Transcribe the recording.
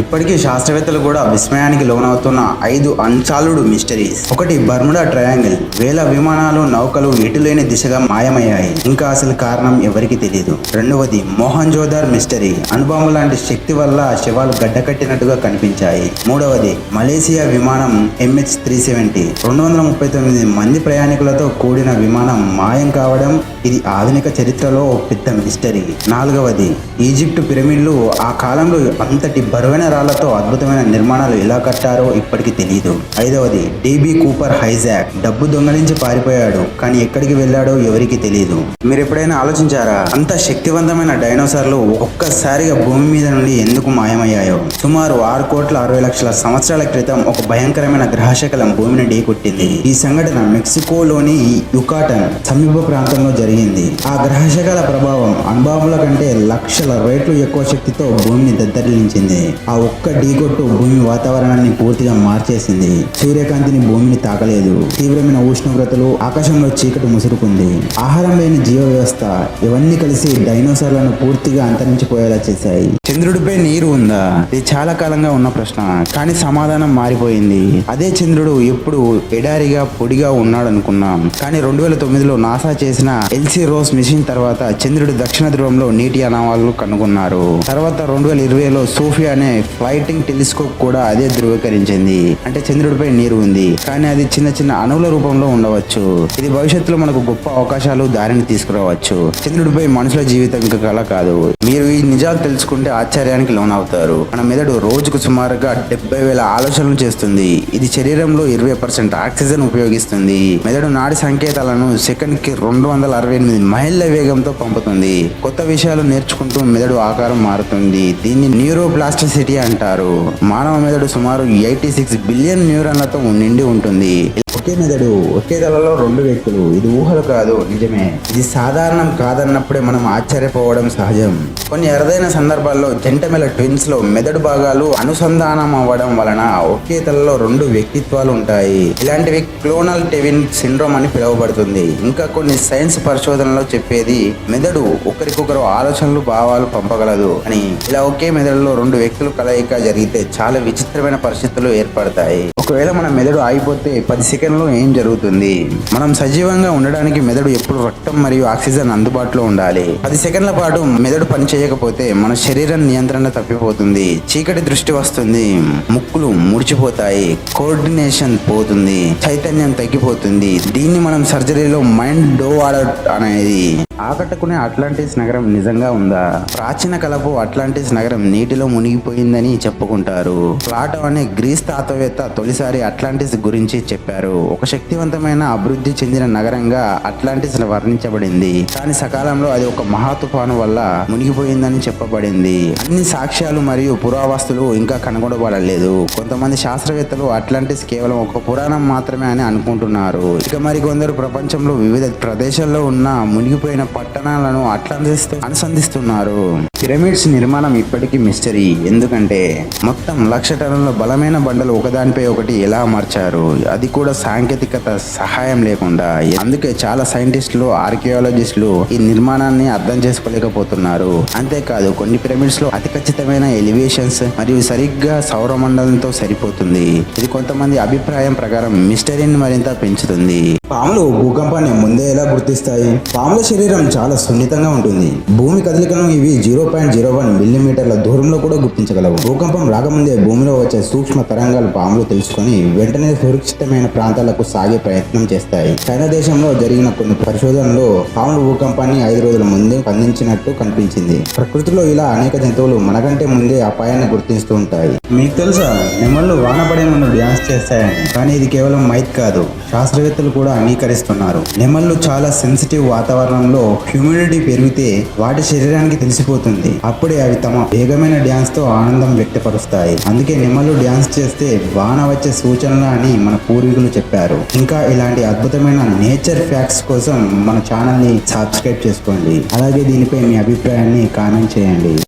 ఇప్పటికీ శాస్త్రవేత్తలు కూడా విస్మయానికి లోనవుతున్న ఐదు అన్సాల్వ్డ్ మిస్టరీస్. ఒకటి బర్ముడా ట్రయాంగిల్. వేల విమానాలు నౌకలు ఎటులేని దిశగా మాయమయ్యాయి. ఇంకా అసలు కారణం ఎవరికి తెలియదు రెండవది మోహన్ జోదార్ మిస్టరీ. అనుభవం లాంటి శక్తి వల్ల శవాలు గడ్డకట్టినట్టుగా కనిపించాయి. మూడవది మలేసియా విమానం ఎంహెచ్ త్రీ సెవెంటీ. రెండు వందల ముప్పై తొమ్మిది మంది ప్రయాణికులతో కూడిన విమానం మాయం కావడం ఇది ఆధునిక చరిత్రలో పెద్ద మిస్టరీ. నాలుగవది ఈజిప్ట్ పిరమిడ్లు ఆ కాలంలో అంతటి బరువైన రాళ్ళతో అద్భుతమైన నిర్మాణాలు ఎలా కట్టారో ఇప్పటికీ తెలియదు ఐదవది డీబీ కూపర్ హైజాక్. డబ్బు దొంగలించి పారిపోయాడు కానీ ఎక్కడికి వెళ్ళాడో ఎవరికి తెలియదు మీరు ఎప్పుడైనా ఆలోచించారా అంత శక్తివంతమైన డైనోసార్లు ఒక్కసారిగా భూమి మీద నుండి ఎందుకు మాయమయ్యాయో? సుమారు ఆరు కోట్ల అరవై లక్షల సంవత్సరాల క్రితం ఒక భయంకరమైన గ్రహశకలం భూమిని ఢీకొట్టింది. ఈ సంఘటన మెక్సికోలోని యుకాటన్ సమీప ప్రాంతంలో జరిగింది. ఆ గ్రహశకల ప్రభావం అనుభవముల కంటే లక్షల రేట్లు ఎక్కువ శక్తితో భూమిని దద్దరిల్లించింది. ఆ ఒక్క ఢీకొట్టు భూమి వాతావరణాన్ని పూర్తిగా మార్చేసింది. సూర్యకాంతిని భూమిని తాకలేదు. తీవ్రమైన ఉష్ణోగ్రతలు ఆకాశంలో చీకటి ముసురుకుంది. ఆహారం లేని జీవ వ్యవస్థ ఇవన్నీ కలిసి డైనోసార్లను పూర్తిగా అంతరించిపోయేలా చేశాయి. చంద్రుడిపై నీరు ఉందా? ఇది చాలా కాలంగా ఉన్న ప్రశ్న. కానీ సమాధానం మారిపోయింది. అదే చంద్రుడు ఎప్పుడు ఎడారిగా పొడిగా ఉన్నాడు అనుకున్నాం కానీ రెండు వేల తొమ్మిదిలో నాసా చేసిన ఎల్సీ రోస్ మిషన్ తర్వాత చంద్రుడి దక్షిణ ధ్రువంలో నీటి అనావాలను కనుగొన్నారు. తర్వాత రెండు వేల ఇరవైలో సోఫియా అనే ఫ్లైటింగ్ టెలిస్కోప్ కూడా అదే ధృవీకరించింది. అంటే చంద్రుడిపై నీరు ఉంది. కానీ అది చిన్న చిన్న అణువుల రూపంలో ఉండవచ్చు. ఇది భవిష్యత్తులో మనకు గొప్ప అవకాశాలు దారిని తీసుకురావచ్చు. చంద్రుడిపై మనుషుల జీవితం ఇంకా కాదు. మీరు ఈ నిజాలు తెలుసుకుంటే ఆశ్చర్యానికి లోనవుతారు. మన మెదడు రోజుకు సుమారుగా డెబ్బై వేల ఆలోచనలు చేస్తుంది. ఇది శరీరంలో ఇరవై పర్సెంట్ ఆక్సిజన్ ఉపయోగిస్తుంది. మెదడు నాడి సంకేతాలను సెకండ్కి రెండు వందల అరవై ఎనిమిది మైళ్ళ వేగంతో పంపుతుంది. కొత్త విషయాలు నేర్చుకుంటూ మెదడు ఆకారం మారుతుంది. దీన్ని న్యూరోప్లాస్టిసిటీ అంటారు. మానవ మెదడు సుమారు ఎయిటీ సిక్స్ బిలియన్ న్యూరాన్లతో నిండి ఉంటుంది. ఒకే మెదడు ఒకే తలలో రెండు వ్యక్తులు. ఇది ఊహలు కాదు నిజమే. ఇది సాధారణం కాదన్నప్పుడే మనం ఆశ్చర్యపోవడం సహజం. కొన్ని అరుదైన సందర్భాల్లో జంటమెల ట్విన్స్లో మెదడు భాగాలు అనుసంధానం అవ్వడం వలన ఒకే తలలో రెండు వ్యక్తిత్వాలు ఉంటాయి. ఇలాంటివి క్లోనల్ టెవిన్ సిండ్రోమ్ అని పిలువబడుతుంది. ఇంకా కొన్ని సైన్స్ పరిశోధనలో చెప్పేది మెదడు ఒకరికొకరు ఆలోచనలు భావాలు పంపగలదు అని. ఇలా ఒకే మెదడులో రెండు వ్యక్తులు కలయిక జరిగితే చాలా విచిత్రమైన పరిస్థితులు ఏర్పడతాయి. ఒకవేళ మన మెదడు ఆగిపోతే పది సెకండ్లో ఏం జరుగుతుంది? మనం సజీవంగా ఉండడానికి మెదడు ఎప్పుడు రక్తం మరియు ఆక్సిజన్ అందుబాటులో ఉండాలి. పది సెకండ్ల పాటు మెదడు పని చేయకపోతే మన శరీరం నియంత్రణ తప్పిపోతుంది. చీకటి దృష్టి వస్తుంది. ముక్కులు ముడిచిపోతాయి. కోఆర్డినేషన్ పోతుంది. చైతన్యం తగ్గిపోతుంది. దీన్ని మనం సర్జరీలో మైండ్ డో అనేది ఆకట్టుకునే అట్లాంటిస్ నగరం నిజంగా ఉందా? ప్రాచీన కలపు అట్లాంటిస్ నగరం నీటిలో మునిగిపోయిందని చెప్పుకుంటారు. ప్లాటో అనే గ్రీస్ తాతవేత్త తొలిసారి అట్లాంటిస్ గురించి చెప్పారు. ఒక శక్తివంతమైన అభివృద్ధి చెందిన నగరంగా అట్లాంటిస్ వర్ణించబడింది. కానీ సకాలంలో అది ఒక మహా తుఫాను వల్ల మునిగిపోయిందని చెప్పబడింది. అన్ని సాక్ష్యాలు మరియు పురావస్తులు ఇంకా కనుగొనబడలేదు. కొంతమంది శాస్త్రవేత్తలు అట్లాంటిస్ కేవలం ఒక పురాణం మాత్రమే అని అనుకుంటున్నారు. ఇక మరి కొందరు ప్రపంచంలో వివిధ ప్రదేశాల్లో ఉన్న మునిగిపోయిన పట్టణాలను అట్లందిస్తూ అనుసంధిస్తున్నారు. పిరమిడ్స్ నిర్మాణం ఇప్పటికీ మిస్టరీ. ఎందుకంటే మొత్తం లక్ష టన్నుల బలమైన బండలు ఒకదానిపై ఒకటి ఎలా అమర్చారు? అది కూడా సాంకేతికత సహాయం లేకుండా. అందుకే చాలా సైంటిస్టులు ఆర్కియాలజిస్టులు ఈ నిర్మాణాన్ని అర్థం చేసుకోలేకపోతున్నారు. అంతేకాదు కొన్ని పిరమిడ్స్లో అతి ఖచ్చితమైన ఎలివేషన్స్ మరియు సరిగ్గా సౌరమండలంతో సరిపోతుంది. ఇది కొంతమంది అభిప్రాయం ప్రకారం మిస్టరీని మరింత పెంచుతుంది. పాములు భూకంపాన్ని ముందే ఎలా గుర్తిస్తాయి? పాముల శరీరం చాలా సున్నితంగా ఉంటుంది. భూమి కదలికను ఇవి జీరో పాయింట్ జీరో వన్ మిల్లీమీటర్ల దూరంలో కూడా గుర్తించగలవు. భూకంపం రాకముందే భూమిలో వచ్చే సూక్ష్మ తరంగాలు పాములు తెలుసుకొని వెంటనే సురక్షితమైన ప్రాంతాలకు సాగే ప్రయత్నం చేస్తాయి. చైనా దేశంలో జరిగిన కొన్ని పరిశోధనలో పాములు భూకంపాన్ని ఐదు రోజుల ముందే స్పందించినట్టు కనిపించింది. ప్రకృతిలో ఇలా అనేక జంతువులు మనకంటే ముందే అపాయాన్ని గుర్తిస్తూ ఉంటాయి. మీకు తెలుసా? నెమళ్ళు వానపడే ముందు డ్యాన్స్ చేస్తాయని. కానీ ఇది కేవలం మైత్ కాదు. శాస్త్రవేత్తలు కూడా అంగీకరిస్తున్నారు. నెమళ్ళు చాలా సెన్సిటివ్ వాతావరణంలో హ్యూమిడిటీ పెరిగితే వాటి శరీరానికి తెలిసిపోతుంది. అప్పుడే అవి తమ వేగమైన డ్యాన్స్తో ఆనందం వ్యక్తపరుస్తాయి. అందుకే నిమ్మలు డ్యాన్స్ చేస్తే వాన వచ్చే సూచనలు అని మన పూర్వీకులు చెప్పారు. ఇంకా ఇలాంటి అద్భుతమైన నేచర్ ఫ్యాక్ట్స్ కోసం మన ఛానల్ని సబ్స్క్రైబ్ చేసుకోండి. అలాగే దీనిపై మీ అభిప్రాయాన్ని కామెంట్ చేయండి.